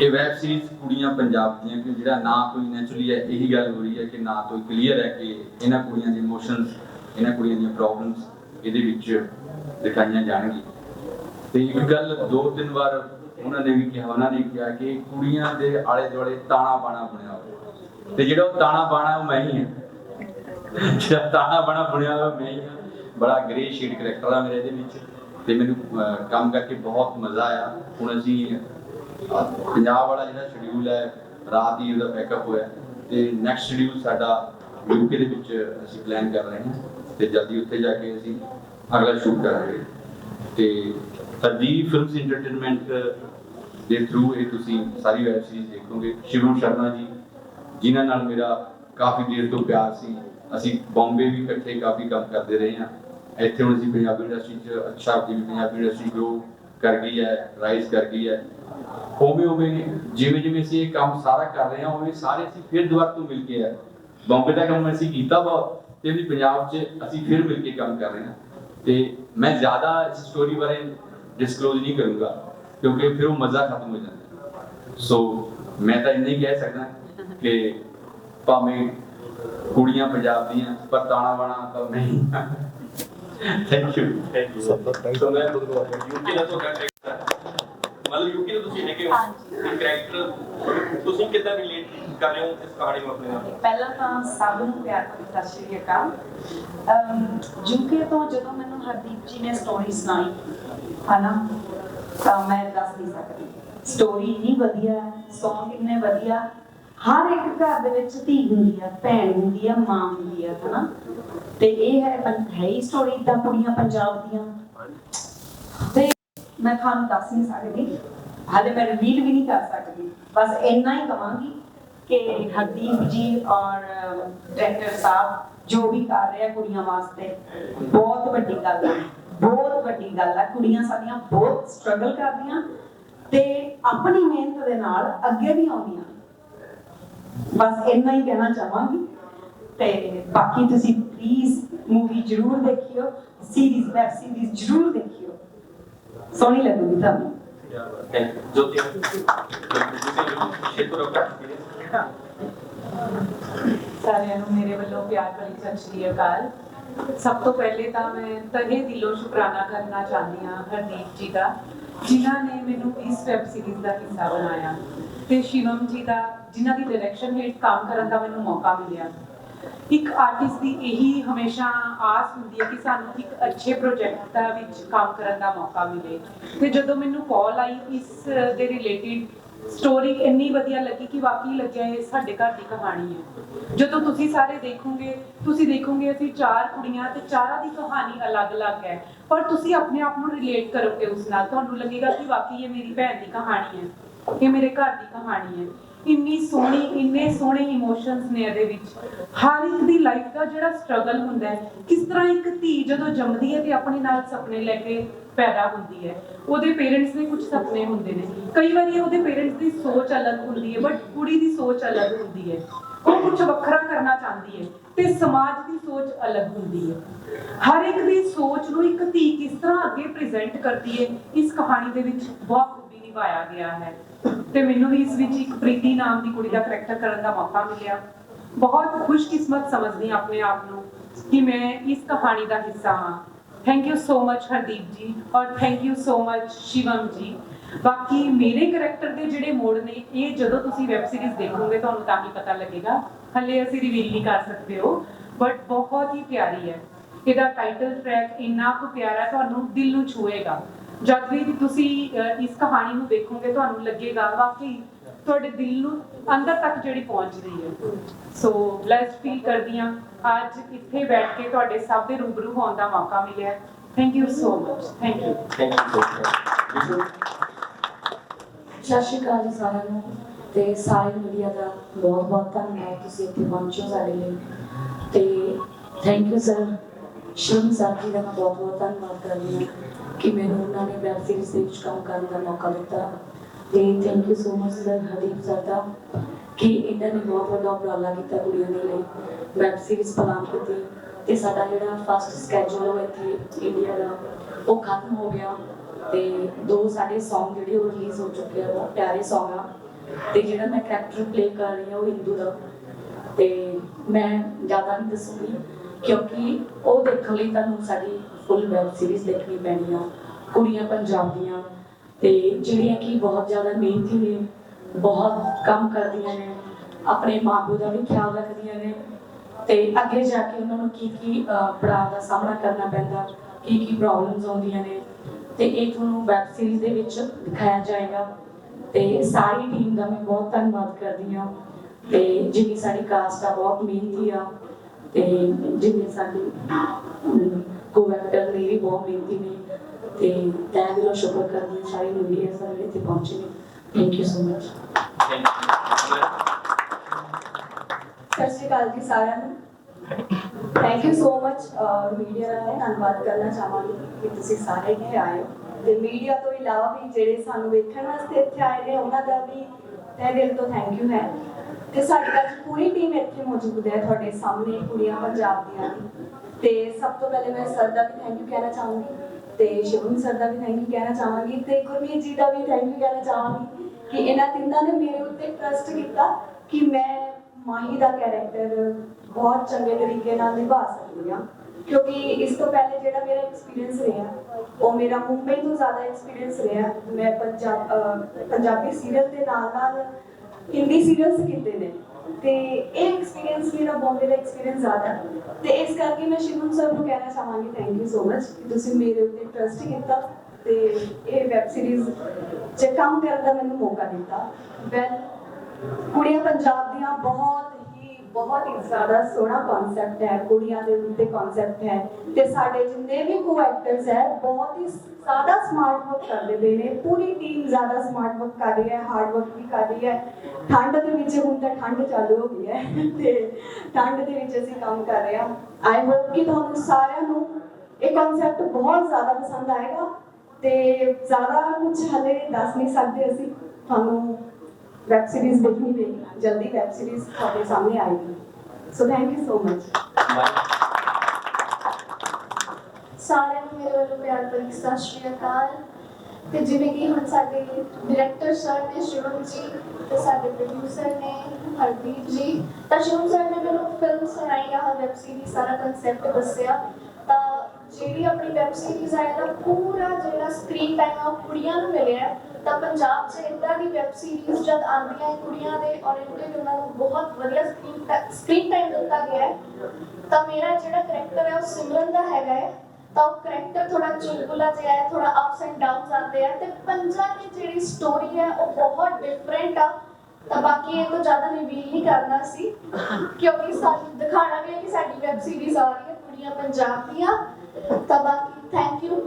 ਇਹ ਵੈਬ ਸੀਰੀਜ਼ ਕੁੜੀਆਂ ਪੰਜਾਬ ਦੀਆਂ ਕਿ ਜਿਹੜਾ ਨਾ ਕੋਈ ਨੈਚੁਰਲੀ ਹੈ ਇਹੀ ਗੱਲ ਹੋ ਰਹੀ ਹੈ ਕਿ ਨਾ ਕੋਈ ਕਲੀਅਰ ਹੈ ਕਿ ਇਹਨਾਂ ਕੁੜੀਆਂ ਦੇ ਇਮੋਸ਼ਨਸ ਇਹਨਾਂ ਕੁੜੀਆਂ ਦੀਆਂ ਪ੍ਰੋਬਲਮਸ ਇਹਦੇ ਵਿੱਚ ਦਿਖਾਈਆਂ ਜਾਣਗੀਆਂ। ਤੇ ਇੱਕ ਗੱਲ ਦੋ ਤਿੰਨ ਵਾਰ ਉਹਨਾਂ ਨੇ ਵੀ ਕਿਹਾ, ਉਹਨਾਂ ਨੇ ਕਿਹਾ ਕਿ ਕੁੜੀਆਂ ਦੇ ਆਲੇ ਦੁਆਲੇ ਤਾਣਾ ਬਾਣਾ ਬਣਿਆ ਹੋਇਆ। ਤੇ ਜਿਹੜਾ ਉਹ ਤਾਣਾ ਬਾਣਾ ਉਹ ਮੈਂ ਹੀ ਹਾਂ। ਜਿਹੜਾ ਤਾਣਾ ਬਾਣਾ ਬਣਿਆ ਹੋਇਆ, ਮੈਂ ਹੀ ਹਾਂ। ਬੜਾ ਗ੍ਰੇ ਸ਼ੇਡ ਕਰੈਕਟਰ ਆ ਮੇਰੇ ਇਹਦੇ ਵਿੱਚ। ਤੇ ਮੈਨੂੰ ਕੰਮ ਕਰਕੇ ਬਹੁਤ ਮਜ਼ਾ ਆਇਆ। ਹੁਣ ਅਸੀਂ ਪੰਜਾਬ ਵਾਲਾ ਜਿਹੜਾ ਸ਼ਡਿਊਲ ਹੈ, ਰਾਤ ਹੀ ਉਹਦਾ ਪੈਕਅਪ ਹੋਇਆ। ਤੇ ਨੈਕਸਟ ਸ਼ਡਿਊਲ ਸਾਡਾ ਯੂਕੇ ਦੇ ਵਿੱਚ ਅਸੀਂ ਪਲਾਨ ਕਰ ਰਹੇ ਹਾਂ। ਤੇ ਜਲਦੀ ਉੱਥੇ ਜਾ ਕੇ ਅਸੀਂ ਅਗਲਾ ਸ਼ੂਟ ਕਰਾਂਗੇ। ਤੇ ਹਰਦੀਪ ਫਿਲਮਸ ਇੰਟਰਟੇਨਮੈਂਟ ਦੇ ਥਰੂ ਇਹ ਤੁਸੀਂ ਸਾਰੀ ਵੈਬ ਸੀਰੀਜ਼ ਦੇਖੋਗੇ। ਸ਼ਿਵਮ ਸ਼ਰਮਾ ਜੀ, ਜਿਨ੍ਹਾਂ ਨਾਲ ਮੇਰਾ ਕਾਫੀ ਦੇਰ ਤੋਂ ਪਿਆਰ ਸੀ। ਅਸੀਂ ਬੰਬੇ ਵੀ ਇਕੱਠੇ ਕਾਫੀ ਕੰਮ ਕਰਦੇ ਰਹੇ ਹਾਂ। ਇੱਥੇ ਹੁਣ ਅਸੀਂ ਪੰਜਾਬੀ ਇੰਡਸਟਰੀ 'ਚ ਅੱਛਾ ਜਿਵੇਂ ਪੰਜਾਬੀ ਇੰਡਸਟਰੀ ਗਰੋ ਕਰ ਗਈ ਹੈ ਰਾਈਜ਼ ਕਰ ਗਈ ਹੈ। ਉਵੇਂ ਉਵੇਂ ਜਿਵੇਂ ਜਿਵੇਂ ਅਸੀਂ ਇਹ ਕੰਮ ਸਾਰਾ ਕਰ ਰਹੇ ਹਾਂ, ਉਵੇਂ ਸਾਰੇ ਅਸੀਂ ਫਿਰ ਦੁਬਾਰਾ ਤੋਂ ਮਿਲ ਕੇ ਆ ਬੰਬੇ ਦਾ ਕੰਮ ਅਸੀਂ ਕੀਤਾ ਬਹੁਤ। ਤੇ ਵੀ ਪੰਜਾਬ 'ਚ ਅਸੀਂ ਫਿਰ ਮਿਲ ਕੇ ਕੰਮ ਕਰ ਰਹੇ ਹਾਂ। ਤੇ ਮੈਂ ਜ਼ਿਆਦਾ ਇਸ ਸਟੋਰੀ ਬਾਰੇ ਡਿਸਕਲੋਜ਼ ਨਹੀਂ ਕਰੂੰਗਾ ਕਿਉਂਕਿ ਫਿਰ ਉਹ ਮਜ਼ਾ ਖਤਮ ਹੋ ਜਾਂਦਾ। ਸੋ ਮੈਂ ਤਾਂ ਇੰਨਾ ਹੀ ਕਹਿ ਸਕਦਾ ਕਿ ਭਾਵੇਂ ਕੁੜੀਆਂ ਪੰਜਾਬ ਦੀਆਂ ਪਰ ਤਾਣਾ ਬਾਣਾ ਤਾਂ ਨਹੀਂ। ਥੈਂਕ ਯੂ ਥੈਂਕ ਸਭ ਦਾ thank ਸੋ you. ਮੈਂ ਯੂਕੇ ਦਾ ਤੁਹਾਡਾ character, ਮਤਲਬ ਯੂਕੇ ਦਾ ਤੁਸੀਂ ਹੈਗੇ ਹੋ। ਕੈਰੈਕਟਰ ਤੁਸੀਂ ਕਿੱਦਾਂ ਰਿਲੇਟ ਕਰ ਰਹੇ ਹੋ? ਇਸ ਕਹਾਣੀ ਨੂੰ ਆਪਣੇ ਨਾਲ ਪਹਿਲਾਂ ਤਾਂ ਸਭ ਨੂੰ ਪਿਆਰ ਭਰੀ ਸਤਿ ਸ਼੍ਰੀ ਅਕਾਲ। ਅਮ ਤੋਂ ਜਦੋਂ ਮੈਨੂੰ ਹਰਦੀਪ ਜੀ ਨੇ ਸਟੋਰੀ ਸੁਣਾਈ, ਹਨਾ, ਤਾਂ ਮੈਂ ਦੱਸ ਨਹੀਂ ਸਕਦੀ। ਸਟੋਰੀ ਇੰਨੀ ਵਧੀਆ ਸੌਂਗ ਇੰਨੇ ਵਧੀਆ। ਹਰ ਇੱਕ ਘਰ ਦੇ ਵਿੱਚ ਧੀ ਹੁੰਦੀ ਆ, ਭੈਣ ਹੁੰਦੀ ਆ, ਮਾਂ ਹੁੰਦੀ ਆ, ਹਨਾ। ਤੇ ਇਹ ਹੈ ਹੈ ਹੀ ਸਟੋਰੀ ਤਾਂ ਕੁੜੀਆਂ ਪੰਜਾਬ ਦੀਆਂ। ਤੇ ਮੈਂ ਤੁਹਾਨੂੰ ਦੱਸ ਨਹੀਂ ਸਕਦੀ, ਹਾਲੇ ਮੈਂ ਰਿਵੀਲ ਵੀ ਨਹੀਂ ਕਰ ਸਕਦੀ। ਬਸ ਇੰਨਾ ਹੀ ਕਵਾਂਗੀ ਕਿ ਹਰਦੀਪ ਜੀ ਔਰ ਡਾਇਰੈਕਟਰ ਸਾਹਿਬ ਜੋ ਵੀ ਕਰ ਰਹੇ ਕੁੜੀਆਂ ਵਾਸਤੇ, ਬਹੁਤ ਵੱਡੀ ਗੱਲ ਹੈ ਬਹੁਤ ਵੱਡੀ ਗੱਲ ਹੈ ਕੁੜੀਆਂ ਸਾਡੀਆਂ ਬਹੁਤ ਸਟਰਗਲ ਕਰਦੀਆਂ ਤੇ ਆਪਣੀ ਮਿਹਨਤ ਦੇ ਨਾਲ ਅੱਗੇ ਵੀ ਆਉਂਦੀਆਂ। ਬਸ ਇੰਨਾ ਹੀ ਕਹਿਣਾ ਚਾਹਾਂਗੀ। ਤੇ ਬਾਕੀ ਤੁਸੀਂ ਪਲੀਜ਼ ਮੂਵੀ ਜ਼ਰੂਰ ਦੇਖਿਓ ਸੀਰੀਜ਼ ਵੈਬ ਸੀਰੀਜ਼ ਜ਼ਰੂਰ ਦੇਖਿਓ। ਸੋਹਣੀ ਲੱਗੂਗੀ ਤੁਹਾਨੂੰ। ਥੈਂਕ ਯੂ ਜੋਤੀ ਸ਼ੇਤੁਰ ਆਪਣਾ ਸਾਰਿਆਂ ਨੂੰ ਮੇਰੇ ਵੱਲੋਂ ਪਿਆਰ ਭਰੀ ਸਤਿ ਸ਼੍ਰੀ ਅਕਾਲ। ਸਭ ਤੋਂ ਪਹਿਲੇ ਤਾਂ ਮੈਂ ਤहे ਦਿਲੋਂ ਸ਼ੁਕਰਾਨਾ ਕਰਨਾ ਚਾਹੁੰਦੀ ਹਾਂ ਹਰਦੀਪ ਜੀ ਦਾ, ਜਿਨ੍ਹਾਂ ਨੇ ਮੈਨੂੰ ਇਸ ਵੈਬ ਸੀਰੀਜ਼ ਦਾ ਹਿੱਸਾ ਬਣਾਇਆ ਤੇ ਸ਼ਿਵਮ ਜੀ ਦਾ, ਜਿਨ੍ਹਾਂ ਦੀ ਡਾਇਰੈਕਸ਼ਨ ਹੇਠ ਕੰਮ ਕਰਨ ਦਾ ਮੈਨੂੰ ਮੌਕਾ ਮਿਲਿਆ। ਇੱਕ ਆਰਟਿਸਟ ਦੀ ਇਹੀ ਹਮੇਸ਼ਾ ਆਸ ਹੁੰਦੀ ਹੈ ਕਿ ਸਾਨੂੰ ਇੱਕ ਅੱਛੇ ਪ੍ਰੋਜੈਕਟ ਦਾ ਵਿੱਚ ਕੰਮ ਕਰਨ ਦਾ ਮੌਕਾ ਮਿਲੇ। ਤੇ ਜਦੋਂ ਮੈਨੂੰ ਕਾਲ ਆਈ ਇਸ ਦੇ ਰਿਲੇਟਡ ਸਟੋਰੀ ਇੰਨੀ ਵਧੀਆ ਲੱਗੀ ਕਿ ਵਾਕਈ ਲੱਗਿਆ ਇਹ ਸਾਡੇ ਘਰ ਦੀ ਕਹਾਣੀ ਹੈ। ਜਦੋਂ ਤੁਸੀਂ ਸਾਰੇ ਦੇਖੋਗੇ, ਤੁਸੀਂ ਦੇਖੋਗੇ ਅਸੀਂ ਚਾਰ ਕੁੜੀਆਂ ਤੇ ਚਾਰਾਂ ਦੀ ਕਹਾਣੀ ਅਲੱਗ-ਅਲੱਗ ਹੈ। ਪਰ ਤੁਸੀਂ ਆਪਣੇ ਆਪ ਨੂੰ ਰਿਲੇਟ ਕਰੋਗੇ ਉਸ ਨਾਲ। ਤੁਹਾਨੂੰ ਲੱਗੇਗਾ ਕਿ ਵਾਕਈ ਇਹ ਮੇਰੀ ਭੈਣ ਦੀ ਕਹਾਣੀ ਹੈ। ਇਹ ਮੇਰੇ ਘਰ ਦੀ ਕਹਾਣੀ ਹੈ। ਇੰਨੀ ਸੋਹਣੀ, ਇੰਨੇ ਸੋਹਣੇ ਇਮੋਸ਼ਨਸ ਨੇ ਇਹਦੇ ਵਿੱਚ। ਹਰ ਇੱਕ ਦੀ ਲਾਈਫ ਦਾ ਜਿਹੜਾ ਸਟਰਗਲ ਹੁੰਦਾ ਹੈ, ਕਿਸ ਤਰ੍ਹਾਂ ਇੱਕ ਧੀ ਜਦੋਂ ਜੰਮਦੀ ਹੈ ਤੇ ਆਪਣੇ ਨਾਲ ਸੁਪਨੇ ਲੈ ਕੇ ਪੈਦਾ ਹੁੰਦੀ ਹੈ। ਉਹਦੇ ਪੇਰੈਂਟਸ ਦੇ ਕੁਝ ਸੁਪਨੇ ਹੁੰਦੇ ਨੇ। ਕਈ ਵਾਰੀ ਉਹਦੇ ਪੇਰੈਂਟਸ ਦੀ ਸੋਚ ਅਲੱਗ ਹੁੰਦੀ ਹੈ ਬਟ ਕੁੜੀ ਦੀ ਸੋਚ ਅਲੱਗ ਹੁੰਦੀ ਹੈ। ਉਹ ਕੁਝ ਵੱਖਰਾ ਕਰਨਾ ਚਾਹੁੰਦੀ ਹੈ ਤੇ ਸਮਾਜ ਦੀ ਸੋਚ ਅਲੱਗ ਹੁੰਦੀ ਹੈ। ਹਰ ਇੱਕ ਦੀ ਸੋਚ ਨੂੰ ਇੱਕ ਧੀ ਕਿਸ ਤਰ੍ਹਾਂ ਅੱਗੇ ਪ੍ਰੈਜ਼ੈਂਟ ਕਰਦੀ ਹੈ, ਇਸ ਕਹਾਣੀ ਦੇ ਵਿੱਚ ਬਹੁਤ ਖੂਬੀ ਨਿਭਾਇਆ ਗਿਆ ਹੈ। ਤੇ ਮੈਨੂੰ ਵੀ ਇਸ ਵਿੱਚ ਇੱਕ ਪ੍ਰੀਤੀ ਨਾਮ ਦੀ ਕੁੜੀ ਦਾ ਕਰੈਕਟਰ ਕਰਨ ਦਾ ਮੌਕਾ ਮਿਲਿਆ। ਬਹੁਤ ਖੁਸ਼ਕਿਸਮਤ ਸਮਝਦੀ ਹਾਂ ਆਪਣੇ ਆਪ ਨੂੰ ਕਿ ਮੈਂ ਇਸ ਕਹਾਣੀ ਦਾ ਹਿੱਸਾ ਹਾਂ। Thank you so much Hardeep ji ਔਰ thank you so much Shivam ji ਬਾਕੀ ਮੇਰੇ ਕਰੈਕਟਰ ਦੇ ਜਿਹੜੇ ਮੋੜ ਨੇ, ਇਹ ਜਦੋਂ ਤੁਸੀਂ ਵੈਬ ਸੀਰੀਜ਼ ਦੇਖੋਗੇ, ਤੁਹਾਨੂੰ ਤਾਂ ਹੀ ਪਤਾ ਲੱਗੇਗਾ। ਹੱਲੇ ਅਸੀਂ ਰਿਵੀਲ ਨਹੀਂ ਕਰ ਸਕਦੇ ਹੋ ਬਟ ਬਹੁਤ ਹੀ ਪਿਆਰੀ ਹੈ। ਇਹਦਾ ਟਾਈਟਲ ਟਰੈਕ ਇੰਨਾ ਕੁ ਪਿਆਰਾ ਤੁਹਾਨੂੰ ਦਿਲ ਨੂੰ ਛੂਏਗਾ। ਜਦ ਵੀ ਤੁਸੀਂ ਇਸ ਕਹਾਣੀ ਨੂੰ ਦੇਖੋਗੇ, ਤੁਹਾਨੂੰ ਲੱਗੇਗਾ, ਵਾਕਈ ਤੁਹਾਡੇ ਦਿਲ ਨੂੰ ਅੰਦਰ ਤੱਕ ਜਿਹੜੀ ਪਹੁੰਚ ਰਹੀ ਹੈ। ਸੋ ਬlesed ਫੀਲ ਕਰਦੀ ਹਾਂ। ਅੱਜ ਇੱਥੇ ਬੈਠ ਕੇ ਤੁਹਾਡੇ ਸਭ ਦੇ ਰੂਬਰੂ ਹੋਣ ਦਾ ਮੌਕਾ ਮਿਲਿਆ thank you so much thank you thank you so much ਸਤਿ ਸ਼੍ਰੀ ਅਕਾਲ ਜੀ ਸਾਰਿਆਂ ਨੂੰ ਤੇ ਸਾਰੇ ਮੀਡੀਆ ਦਾ ਬਹੁਤ ਬਹੁਤ ਧੰਨਵਾਦ ਤੁਸੀਂ ਇੱਥੇ ਪਹੁੰਚੇ ਸਾਡੇ ਲਈ। ਤੇ thank you sir Shivam sir ji ਦਾ ਮੈਂ ਬਹੁਤ ਬਹੁਤ ਧੰਨਵਾਦ ਕਰਦੀ ਹਾਂ ਕਿ ਮੈਨੂੰ ਉਹਨਾਂ ਨੇ ਵੈਬ ਸੀਰੀਜ਼ ਦੇ ਵਿੱਚ ਕੰਮ ਕਰਨ ਦਾ ਮੌਕਾ ਦਿੱਤਾ। ਤੇ thank you so much sir ਹਰੀਪ sir ਦਾ ਕਿ ਇਹਨਾਂ ਨੇ ਬਹੁਤ ਵੱਡਾ ਉਪਰਾਲਾ ਕੀਤਾ ਕੁੜੀਆਂ ਦੇ ਲਈ ਵੈਬ ਸੀਰੀਜ਼ ਪਲਾਨ ਕੀਤੀ ਤੇ ਸਾਡਾ ਜਿਹੜਾ ਫਸਟ ਸਕੇਜੂਲ ਉਹ ਇੱਥੇ ਇੰਡੀਆ ਦਾ ਉਹ ਖਤਮ ਹੋ ਗਿਆ ਤੇ ਦੋ ਸਾਡੇ Song ਜਿਹੜੇ ਉਹ ਰਿਲੀਜ਼ ਹੋ ਚੁੱਕੇ ਆ ਬਹੁਤ ਪਿਆਰੇ Song ਆ ਤੇ ਜਿਹੜਾ ਮੈਂ ਕੈਰੈਕਟਰ ਪਲੇ ਕਰ ਰਹੀ ਹਾਂ ਉਹ ਹਿੰਦੂ ਦਾ ਤੇ ਮੈਂ ਜ਼ਿਆਦਾ ਨਹੀਂ ਦੱਸੂਗੀ ਕਿਉਂਕਿ ਉਹ ਦੇਖਣ ਲਈ ਤੁਹਾਨੂੰ ਸਾਡੀ ਫੁੱਲ ਵੈਬ ਸੀਰੀਜ਼ ਦੇਖਣੀ ਪੈਣੀ ਆ ਕੁੜੀਆਂ ਪੰਜਾਬ ਦੀਆਂ ਤੇ ਜਿਹੜੀਆਂ ਕਿ ਬਹੁਤ ਜ਼ਿਆਦਾ ਮਿਹਨਤੀ ਨੇ, ਬਹੁਤ ਕੰਮ ਕਰਦੀਆਂ ਨੇ, ਆਪਣੇ ਮਾਪੇ ਦਾ ਵੀ ਖਿਆਲ ਰੱਖਦੀਆਂ ਨੇ ਤੇ ਅੱਗੇ ਜਾ ਕੇ ਉਹਨਾਂ ਨੂੰ ਕੀ ਕੀ ਪੜਾਅ ਦਾ ਸਾਹਮਣਾ ਕਰਨਾ ਪੈਂਦਾ, ਕੀ ਕੀ ਪ੍ਰੋਬਲਮਸ ਆਉਂਦੀਆਂ ਨੇ ਤੇ ਇਹ ਤੁਹਾਨੂੰ ਵੈਬ ਸੀਰੀਜ਼ ਦੇ ਵਿੱਚ ਦਿਖਾਇਆ ਜਾਏਗਾ ਤੇ ਸਾਰੀ ਟੀਮ ਦਾ ਮੈਂ ਬਹੁਤ ਧੰਨਵਾਦ ਕਰਦੀ ਹਾਂ ਤੇ ਜਿੰਨੀ ਸਾਡੀ ਕਾਸਟ ਆ, ਬਹੁਤ ਮਿਹਨਤੀ ਆ ਤੇ ਜਿੰਨੇ ਸਾਡੇ ਕੋਵੈਕਟਰ ਨੇ ਵੀ ਬਹੁਤ ਮਿਹਨਤੀ ਨੇ। ਤੇ ਤੈਂ ਦਿਲੋਂ ਸ਼ੁਕਰ ਕਰਦੀ ਹਾਂ ਸਾਰੀ ਮੀਡੀਆ ਸਾਰੇ ਇੱਥੇ ਪਹੁੰਚੇ ਨੇ ਥੈਂਕ ਯੂ ਸੋ ਮਚ ਸਤਿ ਸ਼੍ਰੀ ਅਕਾਲ ਜੀ ਸਾਰਿਆਂ ਨੂੰ। Thank you so much media ਦਾ ਮੈਂ ਧੰਨਵਾਦ ਕਰਨਾ ਚਾਹਾਂਗੀ ਕਿ ਤੁਸੀਂ ਸਾਰੇ ਇੱਥੇ ਆਏ ਹੋ। ਤੇ ਮੀਡੀਆ ਤੋਂ ਇਲਾਵਾ ਵੀ ਜਿਹੜੇ ਸਾਨੂੰ ਵੇਖਣ ਵਾਸਤੇ ਇੱਥੇ ਆਏ ਨੇ, ਉਹਨਾਂ ਦਾ ਵੀ ਤਹਿ ਦਿਲ ਤੋਂ ਥੈਂਕ ਯੂ ਹੈ। ਤੇ ਸਾਡੀ ਅੱਜ ਪੂਰੀ ਟੀਮ ਇੱਥੇ ਮੌਜੂਦ ਹੈ ਤੁਹਾਡੇ ਸਾਹਮਣੇ, ਕੁੜੀਆਂ ਪੰਜਾਬ ਦੀਆਂ ਤੇ ਸਭ ਤੋਂ ਪਹਿਲੇ ਮੈਂ ਸਰ ਦਾ ਵੀ ਥੈਂਕ ਯੂ ਕਹਿਣਾ ਚਾਹੂੰਗੀ। ਤੇ ਸ਼ਿਵਮ ਸਰ ਦਾ ਵੀ ਥੈਂਕ ਯੂ ਕਹਿਣਾ ਚਾਹਾਂਗੀ ਤੇ ਗੁਰਮੀਤ ਜੀ ਦਾ ਵੀ ਥੈਂਕ ਯੂ ਕਹਿਣਾ ਚਾਹਾਂਗੀ ਕਿ ਇਹਨਾਂ ਤਿੰਨਾਂ ਨੇ ਮੇਰੇ ਉੱਤੇ ਟਰਸਟ ਕੀਤਾ ਕਿ ਮੈਂ ਮਾਹੀ ਦਾ ਕੈਰੈਕਟਰ ਬਹੁਤ ਚੰਗੇ ਤਰੀਕੇ ਨਾਲ ਨਿਭਾ ਸਕਦੀ ਹਾਂ। ਕਿਉਂਕਿ ਇਸ ਤੋਂ ਪਹਿਲੇ ਜਿਹੜਾ ਮੇਰਾ ਐਕਸਪੀਰੀਅੰਸ ਰਿਹਾ, ਉਹ ਮੇਰਾ ਮੁੰਬਈ ਤੋਂ ਜ਼ਿਆਦਾ ਐਕਸਪੀਰੀਅੰਸ ਰਿਹਾ। ਮੈਂ ਪੰਜਾਬ ਪੰਜਾਬੀ ਸੀਰੀਅਲ ਦੇ ਨਾਲ ਨਾਲ ਹਿੰਦੀ ਸੀਰੀਅਲਸ ਕੀਤੇ ਨੇ। ਤੇ ਇਹ ਐਕਸਪੀਰੀਅੰਸ ਮੇਰਾ ਬੰਬੇ ਦਾ ਐਕਸਪੀਰੀਅੰਸ ਜ਼ਿਆਦਾ ਹੈ। ਤੇ ਇਸ ਕਰਕੇ ਮੈਂ ਸ਼ਿਵਮ ਸਰ ਨੂੰ ਕਹਿਣਾ ਚਾਹਾਂਗੀ ਥੈਂਕ ਯੂ ਸੋ ਮਚ ਕਿ ਤੁਸੀਂ ਮੇਰੇ ਉੱਤੇ ਟਰਸਟ ਕੀਤਾ ਤੇ ਇਹ ਵੈਬ ਸੀਰੀਜ਼ 'ਚ ਕੰਮ ਕਰਨ ਦਾ ਮੈਨੂੰ ਮੌਕਾ ਦਿੱਤਾ ਵੈਲ ਕੁੜੀਆਂ ਪੰਜਾਬ ਦੀਆਂ ਬਹੁਤ ਬਹੁਤ ਹੀ ਜ਼ਿਆਦਾ ਸੋਹਣਾ ਕਨਸੈਪਟ ਹੈ, ਕੁੜੀਆਂ ਦੇ ਉੱਤੇ ਕਨਸੈਪਟ ਹੈ ਤੇ ਸਾਡੇ ਜਿੰਨੇ ਵੀ ਕੋ ਐਕਟਰਸ ਹੈ, ਬਹੁਤ ਹੀ ਜ਼ਿਆਦਾ ਸਮਾਰਟ ਵਰਕ ਕਰਦੇ ਪਏ ਨੇ, ਪੂਰੀ ਟੀਮ ਜ਼ਿਆਦਾ ਸਮਾਰਟ ਵਰਕ ਕਰ ਰਹੀ ਹੈ ਹਾਰਡ ਵਰਕ ਵੀ ਕਰ ਰਹੀ ਹੈ। ਠੰਡ ਦੇ ਵਿੱਚ ਹੁਣ ਤਾਂ ਠੰਡ ਚਾਲੂ ਹੋ ਗਈ ਹੈ ਤੇ ਠੰਡ ਦੇ ਵਿੱਚ ਅਸੀਂ ਕੰਮ ਕਰ ਰਹੇ ਹਾਂ। ਆਈ ਹੋਪ ਕਿ ਤੁਹਾਨੂੰ ਸਾਰਿਆਂ ਨੂੰ ਇਹ ਕਨਸੈਪਟ ਬਹੁਤ ਜ਼ਿਆਦਾ ਪਸੰਦ ਆਏਗਾ ਤੇ ਜ਼ਿਆਦਾ ਕੁਝ ਹਲੇ ਦੱਸ ਨਹੀਂ ਸਕਦੇ ਅਸੀਂ, ਤੁਹਾਨੂੰ ਵੈਬ ਸੀਰੀਜ਼ ਦੇਖਣੀ ਪਏਗੀ ਜਲਦੀ ਵੈਬ ਸੀਰੀਜ਼ ਤੁਹਾਡੇ ਸਾਹਮਣੇ ਆਏਗੀ so thank you so much ਸਾਰਿਆਂ ਨੂੰ ਮੇਰੇ ਵੱਲੋਂ ਪਿਆਰ ਭਰੀ ਸਤਿ ਸ਼੍ਰੀ ਅਕਾਲ ਤੇ ਜਿਵੇਂ ਕਿ ਹੁਣ ਸਾਡੇ ਡਾਇਰੈਕਟਰ ਸਰ ਨੇ ਸ਼ਿਵਮ ਜੀ ਤੇ ਸਾਡੇ ਪ੍ਰੋਡਿਊਸਰ ਨੇ ਹਰਦੀਪ ਜੀ ਤਾਂ ਸ਼ਿਵਮ ਸਰ ਨੇ ਮੈਨੂੰ ਫਿਲਮ ਸੁਣਾਈ ਆ ਵੈਬ ਸੀਰੀਜ਼ ਸਾਰਾ ਕਨਸੈਪਟ ਦੱਸਿਆ ਤਾਂ ਜਿਹੜੀ ਆਪਣੀ ਵੈਬ ਸੀਰੀਜ਼ ਆਇਆ ਦਾ ਪੂਰਾ ਜਿਹੜਾ ਸਕਰੀਨ ਟਾਈਮ ਆ, ਉਹ ਕੁੜੀਆਂ ਨੂੰ ਮਿਲਿਆ ਤਾਂ ਪੰਜਾਬ 'ਚ ਇਦਾਂ ਦੀ ਵੈਬ ਸੀਰੀਜ਼ ਜਦ ਆਉਂਦੀਆਂ ਹੈ ਕੁੜੀਆਂ ਦੇ ਓਰੀਐਂਟਡ ਉਹਨਾਂ ਨੂੰ ਬਹੁਤ ਵਧੀਆ ਸਕਰੀਨ ਸਕਰੀਨ ਟਾਈਮ ਦਿੱਤਾ ਗਿਆ ਹੈ। ਤਾਂ ਮੇਰਾ ਜਿਹੜਾ ਕਰੈਕਟਰ ਹੈ ਉਹ ਸਿਮਰਨ ਦਾ ਹੈਗਾ ਹੈ। ਤਾਂ ਉਹ ਕਰੈਕਟਰ ਥੋੜਾ ਚੁਲਬੁਲਾ ਜਿਹਾ ਹੈ ਥੋੜਾ ਅਪਸ ਐਂਡ ਡਾਊਨਸ ਆਉਂਦੇ ਆ ਤੇ ਪੰਜਾਂ ਦੀ ਜਿਹੜੀ ਸਟੋਰੀ ਹੈ, ਉਹ ਬਹੁਤ ਡਿਫਰੈਂਟ ਆ। ਤਾਂ ਬਾਕੀ ਇਹ ਤੋਂ ਜ਼ਿਆਦਾ ਰਿਵੀਲ ਨਹੀਂ ਕਰਨਾ ਸੀ, ਕਿਉਂਕਿ ਸਾਨੂੰ ਦਿਖਾਣਾ ਵੀ ਹੈ ਕਿ ਸਾਡੀ ਵੈਬ ਸੀਰੀਜ਼ ਆ ਰਹੀ ਹੈ ਕੁੜੀਆਂ ਪੰਜਾਬ ਦੀਆਂ। ਤਾਂ ਬਾਕੀ ਥੈਂਕ ਯੂ